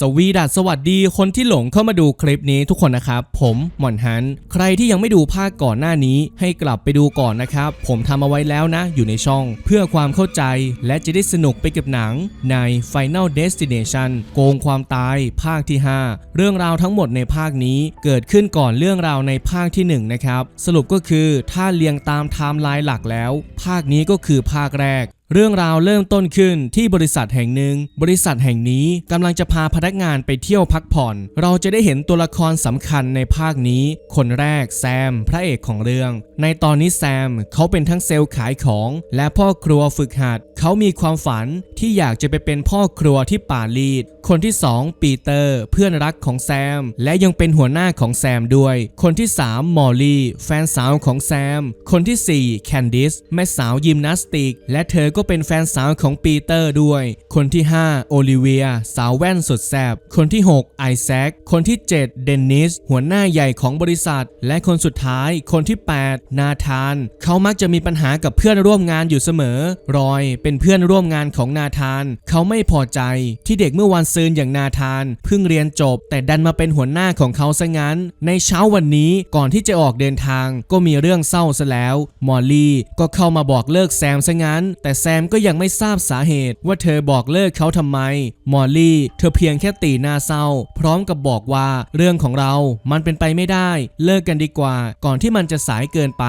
สวีดัสสวัสดีคนที่หลงเข้ามาดูคลิปนี้ทุกคนนะครับ ผมหม่อนฮัน ใครที่ยังไม่ดูภาคก่อนหน้านี้ให้กลับไปดูก่อนนะครับ ผมทำเอาไว้แล้วนะ อยู่ในช่อง เพื่อความเข้าใจและจะได้สนุกไปกับหนังใน Final Destination โกงความตายภาคที่ 5 เรื่องราวทั้งหมดในภาคนี้เกิดขึ้นก่อนเรื่องราวในภาคที่ 1 นะครับ สรุปก็คือถ้าเรียงตามไทม์ไลน์หลักแล้ว ภาคนี้ก็คือภาคแรก เรื่องราวเริ่มต้นขึ้นที่บริษัทแห่งหนึ่ง บริษัทแห่งนี้กำลังจะพาพนักงานไปเที่ยวพักผ่อน เราจะได้เห็นตัวละครสำคัญในภาคนี้ คนแรกแซม พระเอกของเรื่อง ในตอนนี้แซมเขาเป็นทั้งเซลล์ขายของ และพ่อครัวฝึกหัด เขามีความฝันที่อยากจะไปเป็นพ่อครัวที่ป่าลีด คนที่ 2 ปีเตอร์ เพื่อนรักของแซม และยังเป็นหัวหน้าของแซมด้วย คนที่ 3 มอลลี่ แฟนสาวของแซม คนที่ 4 แคนดิส แม่สาวยิมนาสติก และเธอก็เป็นแฟนสาวของปีเตอร์ด้วย คนที่ 5 โอลิเวีย สาวแว่นสุดแซบ คนที่ 6 ไอแซค คนที่ 7 เดนนิส หัวหน้าใหญ่ของบริษัท และคนสุดท้าย คนที่ 8 นาธาน เขามักจะมีปัญหากับเพื่อนร่วมงานอยู่เสมอ รอย เป็นเพื่อนร่วมงานของนาธาน เขาไม่พอใจที่เด็กเมื่อวันซืนอย่างนาธานเพิ่งเรียนจบ แต่ดันมาเป็นหัวหน้าของเขาซะงั้น ในเช้าวันนี้ก่อนที่จะออกเดินทาง ก็มีเรื่องเศร้าซะแล้ว มอลลี่ก็เข้ามาบอกเลิกแซมซะงั้น แต่แซมก็ยังไม่ทราบสาเหตุว่าเธอบอกเลิกเขาทำไม มอลลี่เธอเพียงแค่ตีหน้าเศร้า พร้อมกับบอกว่าเรื่องของเรา มันเป็นไปไม่ได้ เลิกกันดีกว่า ก่อนที่มันจะสายเกินไป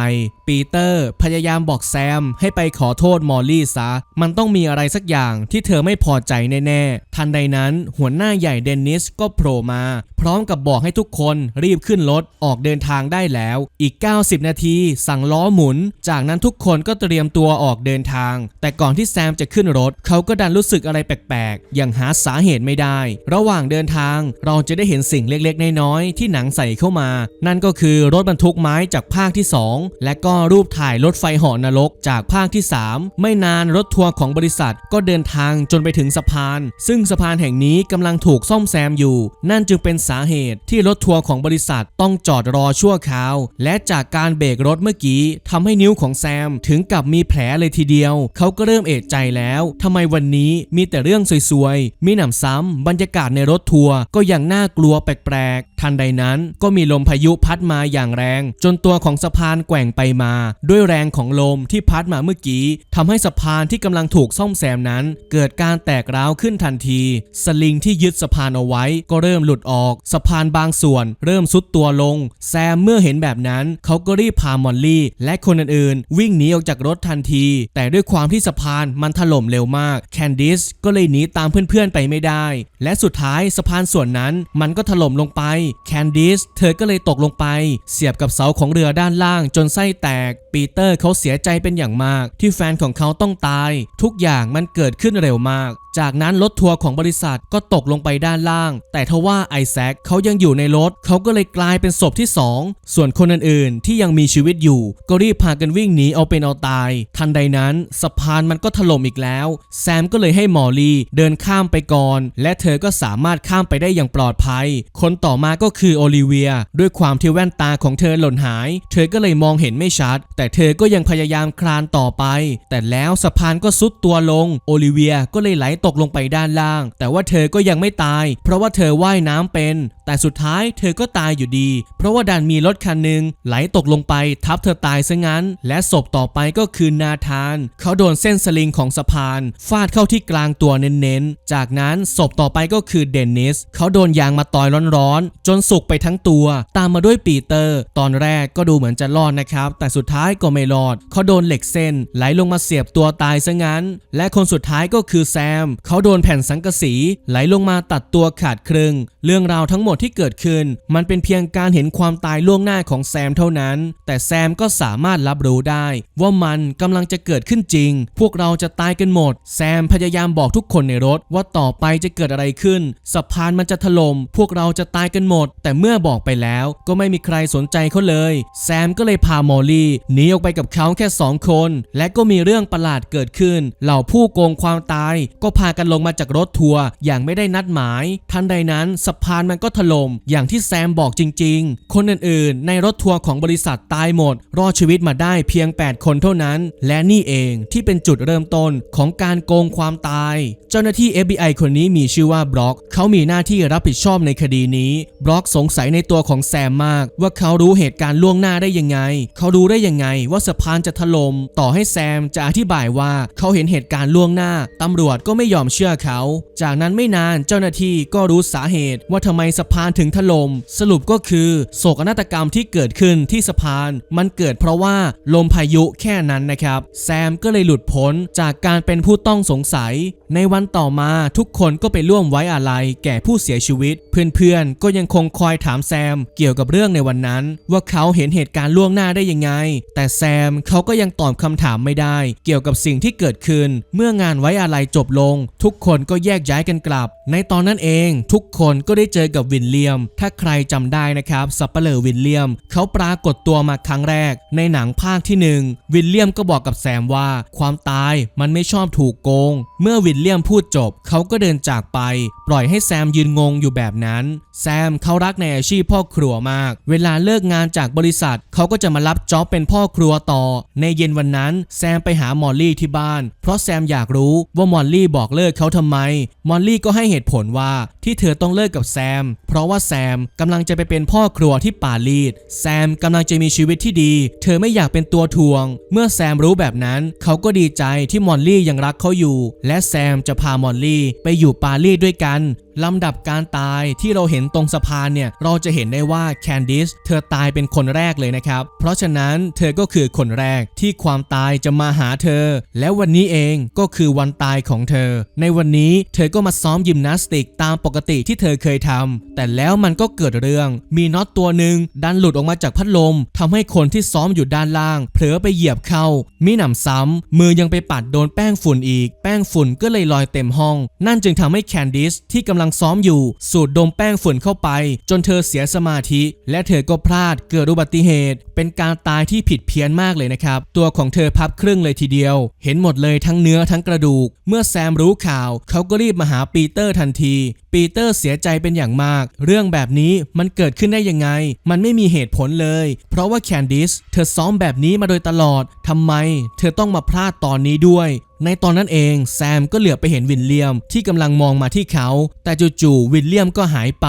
ปีเตอร์พยายามบอกแซมให้ไปขอโทษมอลลี่ซะ มันต้องมีอะไรสักอย่างที่เธอไม่พอใจแน่ๆ ทันใดนั้นหัวหน้าใหญ่เดนนิสก็โผล่มา พร้อมกับบอกให้ทุกคนรีบขึ้นรถออกเดินทางได้แล้ว อีก 90 นาที สั่งล้อหมุน จากนั้นทุกคนก็เตรียมตัวออกเดินทาง แต่ก่อนที่แซมจะขึ้นรถ เขาก็ดันรู้สึกอะไรแปลกๆ อย่างหาสาเหตุไม่ได้ ระหว่างเดินทางเราจะได้เห็นสิ่งเล็กๆ น้อยๆ ที่หนังใส่เข้ามา นั่นก็คือรถบรรทุกไม้จากภาคที่ 2 และก็รูปถ่ายรถไฟหาะนรกจากภาคที่ 3 ไม่นานรถทัวร์ของบริษัทก็เดินทางจนไปถึงสะพาน ซึ่งสะพานแห่งนี้กำลังถูกซ่อมแซมอยู่ นั่นจึงเป็นสาเหตุที่รถทัวร์ของบริษัทต้องจอดรอชั่วคราว และจากการเบรกรถเมื่อกี้ทำให้นิ้วของแซมถึงกับมีแผลเลยทีเดียว เขาก็เริ่มเอะใจแล้วทำไมวันนี้มีแต่เรื่องสวยๆ มีหนำซ้ำบรรยากาศในรถทัวร์ก็ยังน่ากลัวแปลกๆทันใดนั้นก็มีลมพายุพัดมาอย่างแรง จนตัวของสะพานแกว่งไปมา ด้วยแรงของลมที่พัดมาเมื่อกี้ทำให้สะพานที่กำลังถูกซ่อมแซมนั้น เกิดการแตกร้าวขึ้นทันที สลิงที่ยึดสะพานเอาไว้ ก็เริ่มหลุดออก สะพานบางส่วน เริ่มซุดตัวลง แซมเมื่อเห็นแบบนั้น เขาก็รีบพามอลลี่ และคนอื่นๆ วิ่งหนีออกจากรถทันที แต่ด้วยความที่สะพานมันถล่มเร็วมาก แคนดิสก็เลยหนีตามเพื่อนๆไปไม่ได้ และสุดท้ายสะพานส่วนนั้นมันก็ถล่มลงไปแคนดิสเธอก็เลยตกลงไป เสียบกับเสาของเรือด้านล่างจนไส้แตก ปีเตอร์เขาเสียใจเป็นอย่างมาก ที่แฟนของเขาต้องตาย ทุกอย่างมันเกิดขึ้นเร็วมากจากนั้นรถทัวร์ของบริษัทก็ตกลงไปด้านล่าง แต่ทว่าไอแซคเขายังอยู่ในรถ เขาก็เลยกลายเป็นศพที่ 2 ส่วนคนอื่นๆ ที่ยังมีชีวิตอยู่ ก็รีบพากันวิ่งหนีเอาเป็นเอาตาย ทันใดนั้นสะพานมันก็ถล่มอีกแล้ว แซมก็เลยให้หมอลีเดินข้ามไปก่อน และเธอก็สามารถข้ามไปได้อย่างปลอดภัย คนต่อมาก็คือโอลิเวีย ด้วยความที่แว่นตาของเธอหล่นหาย เธอก็เลยมองเห็นไม่ชัด แต่เธอก็ยังพยายามคลานต่อไป แต่แล้วสะพานก็ซุดตัวลง โอลิเวียก็เลยไหลตกลงไปด้านล่าง แต่ว่าเธอก็ยังไม่ตาย เพราะว่าเธอว่ายน้ำเป็น แต่สุดท้ายเธอก็ตายอยู่ดี เพราะว่าดันมีรถคันหนึ่งไหลตกลงไปทับเธอตายซะงั้น และศพต่อไปก็คือนาธาน เขาโดนเส้นสลิงของสะพาน ฟาดเข้าที่กลางตัวเน้นๆ จากนั้นศพต่อไปก็คือเดนนิส เขาโดนยางมาต่อยร้อนๆ จนสุกไปทั้งตัว ตามมาด้วยปีเตอร์ ตอนแรกก็ดูเหมือนจะรอดนะครับ แต่สุดท้ายก็ไม่รอด เขาโดนเหล็กเส้น ไหลลงมาเสียบตัวตายซะงั้น และคนสุดท้ายก็คือแซม เขาโดนแผ่นสังกะสี ไหลลงมาตัดตัวขาดครึ่ง เรื่องราวทั้งหมดที่เกิดขึ้น มันเป็นเพียงการเห็นความตายล่วงหน้าของแซมเท่านั้น แต่แซมก็สามารถรับรู้ได้ ว่ามันกำลังจะเกิดขึ้นจริง พวกเราจะตายกันหมด แซมพยายามบอกทุกคนในรถว่าต่อไปจะเกิดอะไรขึ้นสะพานมันจะถล่มพวกเราจะตายกันหมด แต่เมื่อบอกไปแล้วก็ไม่มีใครสนใจเขาเลย แซมก็เลยพามอลลี่หนีออกไปกับเขาแค่สองคน และก็มีเรื่องประหลาดเกิดขึ้น เหล่าผู้โกงความตาย ก็พากันลงมาจากรถทัวร์อย่างไม่ได้นัดหมาย ทันใดนั้นสะพานมันก็ถล่มอย่างที่แซมบอกจริง ๆ คนอื่นๆ ในรถทัวร์ของบริษัทตายหมด รอดชีวิตมาได้เพียง 8 คนเท่านั้น และนี่เองที่เป็นจุดเริ่มต้นของการโกงความตาย เจ้าหน้าที่ FBI คนนี้มีชื่อว่าบล็อก เขามีหน้าที่รับผิดชอบในคดีนี้ บล็อกสงสัยในตัวของแซมมาก ว่าเขารู้เหตุการณ์ล่วงหน้าได้ยังไง เขารู้ได้ยังไงว่าสะพานจะถล่มต่อให้แซมจะอธิบายว่าเขาเห็นเหตุการณ์ล่วงหน้าตำรวจก็ไม่ยอมเชื่อเขา จากนั้นไม่นานเจ้าหน้าที่ก็รู้สาเหตุว่าทำไมสะพานถึงถล่มสรุปก็คือโศกนาฏกรรมที่เกิดขึ้นที่สะพาน มันเกิดเพราะว่าลมพายุแค่นั้นนะครับ แซมก็เลยหลุดพ้นจากการเป็นผู้ต้องสงสัย ในวันต่อมาทุกคนก็ไปร่วมไว้อาลัยแก่ผู้เสียชีวิต เพื่อนๆ ก็ยังคงคอยถามแซมเกี่ยวกับเรื่องในวันนั้น ว่าเขาเห็นเหตุการณ์ล่วงหน้าได้ยังไง แต่แซมเขาก็ยังตอบคำถามไม่ได้ เกี่ยวกับสิ่งที่เกิดขึ้น เมื่องานไว้อาลัยจบลง ทุกคนก็แยกย้ายกันกลับ ในตอนนั้นเอง ทุกคนก็ได้เจอกับวินเลียม ถ้าใครจำได้นะครับสับเปลอวินเลียม เขาปรากฏตัวมาครั้งแรก ในหนังภาคที่หนึ่งวินเลียมก็บอกกับแซมว่า ความตายมันไม่ชอบถูกโกง เมื่อวินเลียมพูดจบ เขาก็เดินจากไป ปล่อยให้แซมยืนงงอยู่แบบนั้น แซมเขารักในอาชีพพ่อครัวมาก เวลาเลิกงานจากบริษัท เขาก็จะมารับจ็อบเป็นพ่อครัวต่อ ในเย็นวันนั้น แซมไปหามอลลี่ที่บ้าน เพราะแซมอยากรู้ว่ามอลลี่บอกเลิกเขาทำไม มอลลี่ก็ให้เหตุผลว่าที่เธอต้องเลิกกับแซมเพราะว่าแซมกำลังจะไปเป็นพ่อครัวที่ปารีสแซมกำลังจะมีชีวิตที่ดี เธอไม่อยากเป็นตัวทวง เมื่อแซมรู้แบบนั้น เขาก็ดีใจที่มอลลี่ยังรักเขาอยู่ และแซมจะพามอลลี่ไปอยู่ปารีสด้วยกัน ลำดับการตายที่เราเห็นตรงสะพานเนี่ย เราจะเห็นได้ว่าแคนดิสเธอตายเป็นคนแรกเลยนะครับ เพราะฉะนั้นเธอก็คือคนแรกที่ความตายจะมาหาเธอ และวันนี้เองก็คือวันตายของเธอ ในวันนี้เธอก็มาซ้อมยิมนาสติกตามปกติที่เธอเคยทำแต่แล้วมันก็เกิดเรื่อง มีน็อตตัวหนึ่งดันหลุดออกมาจากพัดลมทำให้คนที่ซ้อมอยู่ด้านล่าง เผลอไปเหยียบเข้ามิหนำซ้ำมือยังไปปัดโดนแป้งฝุ่นอีก แป้งฝุ่นก็เลยลอยเต็มห้อง นั่นจึงทำให้แคนดิสที่กำลังซ้อมอยู่ สูดดมแป้งฝุ่นเข้าไป จนเธอเสียสมาธิ และเธอก็พลาดเกิดอุบัติเหตุ เป็นการตายที่ผิดเพี้ยนมากเลยนะครับ ตัวของเธอพับครึ่งเลยทีเดียว เห็นหมดเลยทั้งเนื้อทั้งกระดูก เมื่อแซมรู้ข่าว เขาก็รีบมาหาปีเตอร์ทันที ปีเตอร์เสียใจเป็นอย่างมาก เรื่องแบบนี้มันเกิดขึ้นได้ยังไง มันไม่มีเหตุผลเลย เพราะว่าแคนดิสเธอซ้อมแบบนี้มาโดยตลอดทำไม เธอต้องมาพลาดตอนนี้ด้วย ในตอนนั้นเองแซมก็เหลือบไปเห็นวินเลียมที่กำลังมองมาที่เขา แต่จู่ๆวินเลียมก็หายไป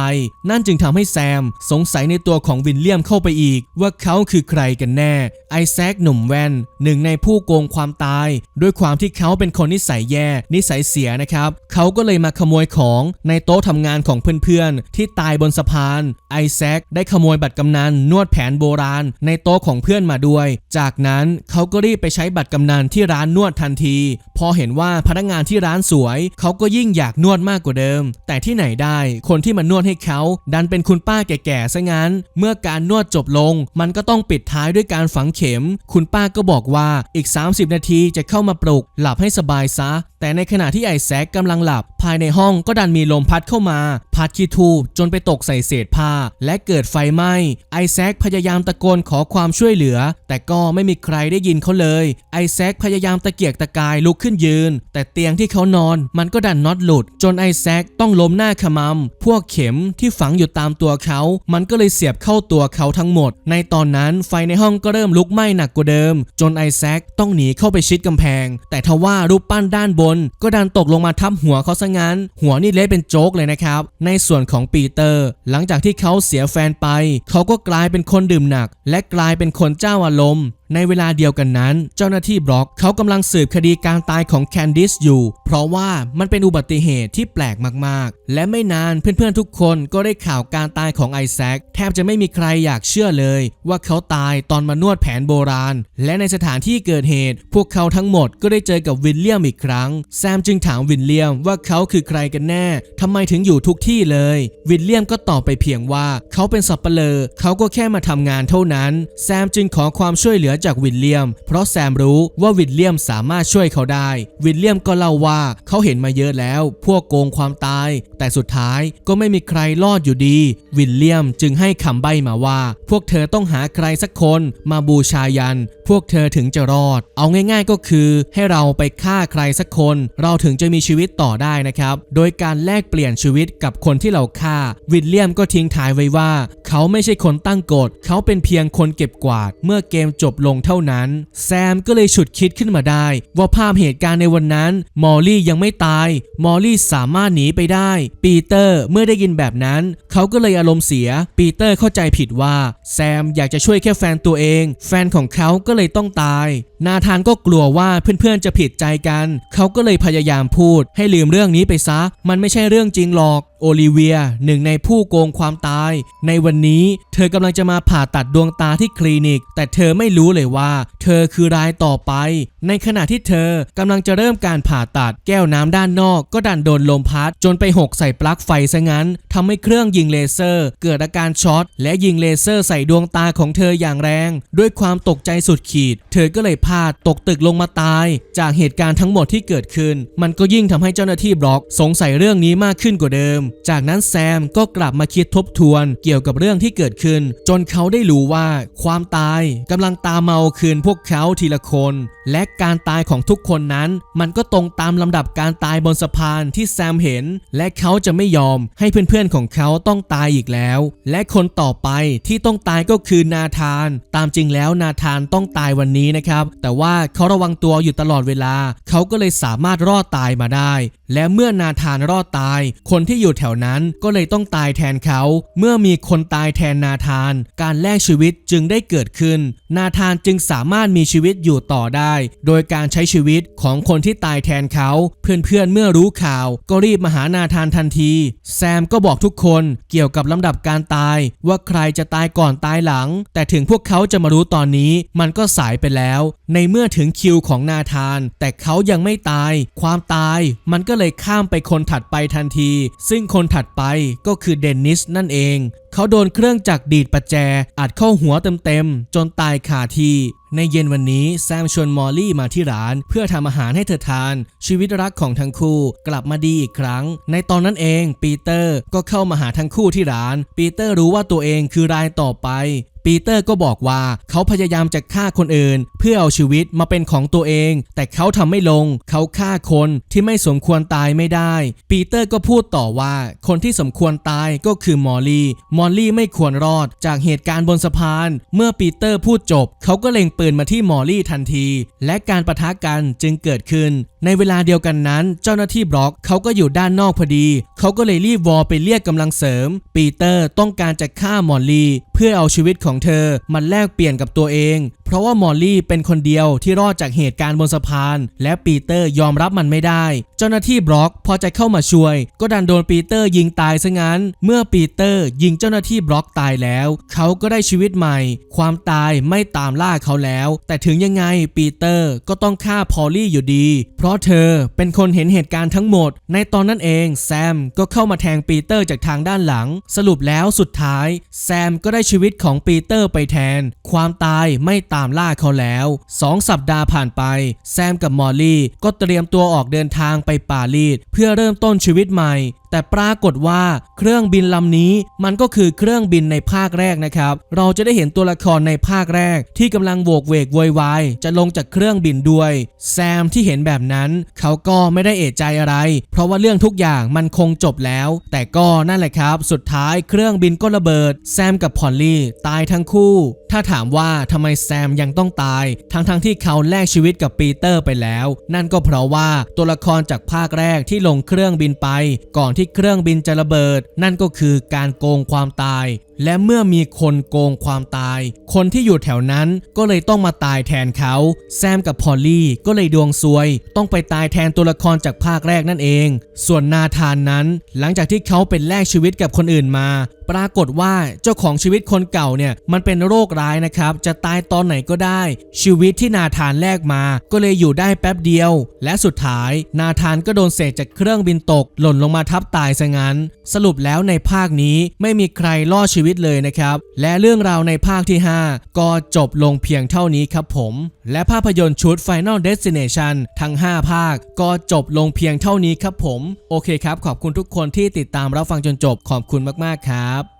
นั่นจึงทำให้แซมสงสัยในตัวของวินเลียมเข้าไปอีก ว่าเขาคือใครกันแน่ ไอแซคหนุ่มแว่นหนึ่งในผู้โกงความตาย ด้วยความที่เขาเป็นคนนิสัยแย่ นิสัยเสียนะครับเขาก็เลยมาขโมยของในโต๊ะทำงานของเพื่อนๆ ที่ตายบนสะพาน ไอแซคได้ขโมยบัตรกำนันนวดแผนโบราณ ในโต๊ะของเพื่อนมาด้วย จากนั้นเขาก็รีบไปใช้บัตรกำนันที่ร้านนวดทันทีพอเห็นว่าพนักงานที่ร้านสวย เขาก็ยิ่งอยากนวดมากกว่าเดิม แต่ที่ไหนได้ คนที่มานวดให้เขา ดันเป็นคุณป้าแก่ๆซะงั้น เมื่อการนวดจบลง มันก็ต้องปิดท้ายด้วยการฝังเข็ม คุณป้าก็บอกว่าอีก 30 นาทีจะเข้ามาปลุก หลับให้สบายซะ แต่ในขณะที่ไอแซคกำลังหลับ ภายในห้องก็ดันมีลมพัดเข้ามา พัดขี้ทูบจนไปตกใส่เศษผ้า และเกิดไฟไหม้ไอแซคพยายามตะโกนขอความช่วยเหลือ แต่ก็ไม่มีใครได้ยินเขาเลย ไอแซคพยายามตะเกียกตะกายลุกขึ้นยืน แต่เตียงที่เขานอนมันก็ดันน็อตหลุด จนไอแซคต้องล้มหน้าขมำพวกเข็มที่ฝังอยู่ตามตัวเขา มันก็เลยเสียบเข้าตัวเขาทั้งหมด ในตอนนั้นไฟในห้องก็เริ่มลุกไหม้หนักกว่าเดิม จนไอแซคต้องหนีเข้าไปชิดกำแพง แต่ทว่ารูปปั้นด้านบน ก็ดันตกลงมาทับหัวเขาซะงั้น หัวนี่เละเป็นโจ๊กเลยนะครับ ในส่วนของปีเตอร์ หลังจากที่เขาเสียแฟนไป เขาก็กลายเป็นคนดื่มหนัก และกลายเป็นคนเจ้าอารมณ์ ในเวลาเดียวกันนั้น เจ้าหน้าที่บล็อกเขากำลังสืบคดีการตายของแคนดิสอยู่ เพราะว่ามันเป็นอุบัติเหตุที่แปลกมากๆ และไม่นานเพื่อนๆทุกคนก็ได้ข่าวการตายของไอแซคแทบจะไม่มีใครอยากเชื่อเลย ว่าเขาตายตอนมานวดแผนโบราณ และในสถานที่เกิดเหตุ พวกเขาทั้งหมดก็ได้เจอกับวินเลียมอีกครั้ง แซมจึงถามวินเลียมว่าเขาคือใครกันแน่ทำไมถึงอยู่ทุกที่เลย วินเลียมก็ตอบไปเพียงว่าเขาเป็นสับเปลอเขาก็แค่มาทำงานเท่านั้น แซมจึงขอความช่วยเหลือจากวิลเลียม เพราะแซมรู้ว่าวิลเลียมสามารถช่วยเขาได้ วิลเลียมก็เล่าว่าเขาเห็นมาเยอะแล้ว พวกโกงความตาย แต่สุดท้ายก็ไม่มีใครรอดอยู่ดี วิลเลียมจึงให้คำใบ้มาว่า พวกเธอต้องหาใครสักคนมาบูชายัน พวกเธอถึงจะรอด เอาง่าย ๆก็คือให้เราไปฆ่าใครสักคน เราถึงจะมีชีวิตต่อได้นะครับ โดยการแลกเปลี่ยนชีวิตกับคนที่เราฆ่า วิลเลียมก็ทิ้งท้ายไว้ว่า เขาไม่ใช่คนตั้งกฎ เขาเป็นเพียงคนเก็บกวาด เมื่อเกมจบลงเท่านั้น แซมก็เลยฉุดคิดขึ้นมาได้ ว่าภาพเหตุการณ์ในวันนั้น มอลลี่ยังไม่ตาย มอลลี่สามารถหนีไปได้ ปีเตอร์เมื่อได้ยินแบบนั้น เขาก็เลยอารมณ์เสีย ปีเตอร์เข้าใจผิดว่า แซมอยากจะช่วยแค่แฟนตัวเอง แฟนของเขาก็เลยต้องตาย นาธานก็กลัวว่าเพื่อนๆจะผิดใจกัน เขาก็เลยพยายามพูด ให้ลืมเรื่องนี้ไปซะ มันไม่ใช่เรื่องจริงหรอก โอลิเวียหนึ่งในผู้โกงความตาย ในวันนี้เธอกำลังจะมาผ่าตัดดวงตาที่คลินิก แต่เธอไม่รู้เลยว่า เธอคือรายต่อไป ในขณะที่เธอกำลังจะเริ่มการผ่าตัดแก้วน้ำด้านนอกก็ดันโดนลมพัด จนไปหกใส่ปลั๊กไฟซะงั้นทำให้เครื่องยิงเลเซอร์ เกิดอาการช็อต และยิงเลเซอร์ใส่ดวงตาของเธออย่างแรง ด้วยความตกใจสุดขีด เธอก็เลยพลาดตกตึกลงมาตาย จากเหตุการณ์ทั้งหมดที่เกิดขึ้น มันก็ยิ่งทำให้เจ้าหน้าที่บล็อก สงสัยเรื่องนี้มากขึ้นกว่าเดิมจากนั้นแซมก็กลับมาคิดทบทวนเกี่ยวกับเรื่องที่เกิดขึ้น จนเขาได้รู้ว่าความตายกำลังตามเมาคืนพวกเขาทีละคน และการตายของทุกคนนั้น มันก็ตรงตามลำดับการตายบนสะพานที่แซมเห็น และเขาจะไม่ยอมให้เพื่อนๆของเขาต้องตายอีกแล้ว และคนต่อไปที่ต้องตายก็คือนาธาน ตามจริงแล้วนาธานต้องตายวันนี้นะครับ แต่ว่าเขาระวังตัวอยู่ตลอดเวลา เขาก็เลยสามารถรอดตายมาได้ และเมื่อนาธานรอดตาย คนที่อยู่แถวนั้น ก็เลยต้องตายแทนเขา เมื่อมีคนตายแทนนาธาน การแลกชีวิตจึงได้เกิดขึ้น นาธานจึงสามารถมีชีวิตอยู่ต่อได้ โดยการใช้ชีวิตของคนที่ตายแทนเขา เพื่อนๆเมื่อรู้ข่าว ก็รีบมาหานาธานทันที แซมก็บอกทุกคนเกี่ยวกับลำดับการตาย ว่าใครจะตายก่อนตายหลัง แต่ถึงพวกเขาจะมารู้ตอนนี้ มันก็สายไปแล้ว ในเมื่อถึงคิวของนาธาน แต่เขายังไม่ตาย ความตาย มันก็เลยข้ามไปคนถัดไปทันที ซึ่งคนถัดไปก็คือเดนนิสนั่นเอง เขาโดนเครื่องจักรดีดประแจอัดเข้าหัวเต็มๆ จนตายคาที่ในเย็นวันนี้แซมชวนมอลลี่มาที่ร้าน เพื่อทำอาหารให้เธอทาน ชีวิตรักของทั้งคู่กลับมาดีอีกครั้ง ในตอนนั้นเองปีเตอร์ก็เข้ามาหาทั้งคู่ที่ร้าน ปีเตอร์รู้ว่าตัวเองคือรายต่อไป ปีเตอร์ก็บอกว่าเขาพยายามจะฆ่าคนอื่น เพื่อเอาชีวิตมาเป็นของตัวเอง แต่เขาทำไม่ลง เขาฆ่าคนที่ไม่สมควรตายไม่ได้ ปีเตอร์ก็พูดต่อว่า คนที่สมควรตายก็คือมอลลี่ มอลลี่ไม่ควรรอดจากเหตุการณ์บนสะพาน เมื่อปีเตอร์พูดจบ เขาก็เล็งปืนมาที่มอลลี่ทันที และการประทะกันจึงเกิดขึ้นในเวลาเดียวกันนั้น เจ้าหน้าที่บล็อกเขาก็อยู่ด้านนอกพอดี เขาก็เลยรีบวอลไปเรียกกำลังเสริม ปีเตอร์ต้องการจะฆ่ามอลลี่เพื่อเอาชีวิตของเธอมันแลกเปลี่ยนกับตัวเอง เพราะว่ามอลลี่เป็นคนเดียวที่รอดจากเหตุการณ์บนสะพาน และปีเตอร์ยอมรับมันไม่ได้ เจ้าหน้าที่บล็อกพอจะเข้ามาช่วย ก็ดันโดนปีเตอร์ยิงตายซะงั้น เมื่อปีเตอร์ยิงเจ้าหน้าที่บล็อกตายแล้ว เขาก็ได้ชีวิตใหม่ ความตายไม่ตามล่าเขาแล้ว แต่ถึงยังไงปีเตอร์ก็ต้องฆ่าพอลลี่อยู่ดี เพราะเธอเป็นคนเห็นเหตุการณ์ทั้งหมด ในตอนนั้นเองแซมก็เข้ามาแทงปีเตอร์จากทางด้านหลัง สรุปแล้วสุดท้าย แซมก็ได้ชีวิตของปีเตอร์ไปแทน ความตายไม่ตาามล่าเขาแล้วสองสัปดาห์ผ่านไป แซมกับมอลลี่ก็เตรียมตัวออกเดินทางไปปารีสเพื่อเริ่มต้นชีวิตใหม่ แต่ปรากฏว่าเครื่องบินลำนี้มันก็คือเครื่องบินในภาคแรกนะครับ เราจะได้เห็นตัวละครในภาคแรก ที่กำลังโวกเวกโวยวายจะลงจากเครื่องบินด้วย แซมที่เห็นแบบนั้น เขาก็ไม่ได้เอะใจอะไร เพราะว่าเรื่องทุกอย่างมันคงจบแล้ว แต่ก็นั่นแหละครับ สุดท้ายเครื่องบินก็ระเบิด แซมกับพอลลี่ตายทั้งคู่ ถ้าถามว่าทำไมแซมยังต้องตาย ทั้งๆทที่เขาแลกชีวิตกับปีเตอร์ไปแล้ว นั่นก็เพราะว่าตัวละครจากภาคแรกที่ลงเครื่องบินไป ก่อนที่เครื่องบินจะระเบิด นั่นก็คือการโกงความตาย และเมื่อมีคนโกงความตาย คนที่อยู่แถวนั้นก็เลยต้องมาตายแทนเขา แซมกับพอลลี่ก็เลยดวงซวย ต้องไปตายแทนตัวละครจากภาคแรกนั่นเอง ส่วนนาธานนั้น หลังจากที่เขาเป็นแลกชีวิตกับคนอื่นมา ปรากฏว่าเจ้าของชีวิตคนเก่าเนี่ยมันเป็นโรคร้ายนะครับ จะตายตอนไหนก็ได้ ชีวิตที่นาธานแลกมา ก็เลยอยู่ได้แป๊บเดียว และสุดท้าย นาธานก็โดนเศษจากเครื่องบินตก หล่นลงมาทับตายซะงั้น สรุปแล้วในภาคนี้ไม่มีใครรอดชีวิตวิตเลยนะครับ และเรื่องราวในภาคที่ 5 ก็จบลงเพียงเท่านี้ครับผม และภาพยนตร์ชุด Final Destination ทั้ง 5 ภาค ก็จบลงเพียงเท่านี้ครับผม โอเคครับ ขอบคุณทุกคนที่ติดตามรับฟังจนจบขอบคุณมาก ๆ ครับ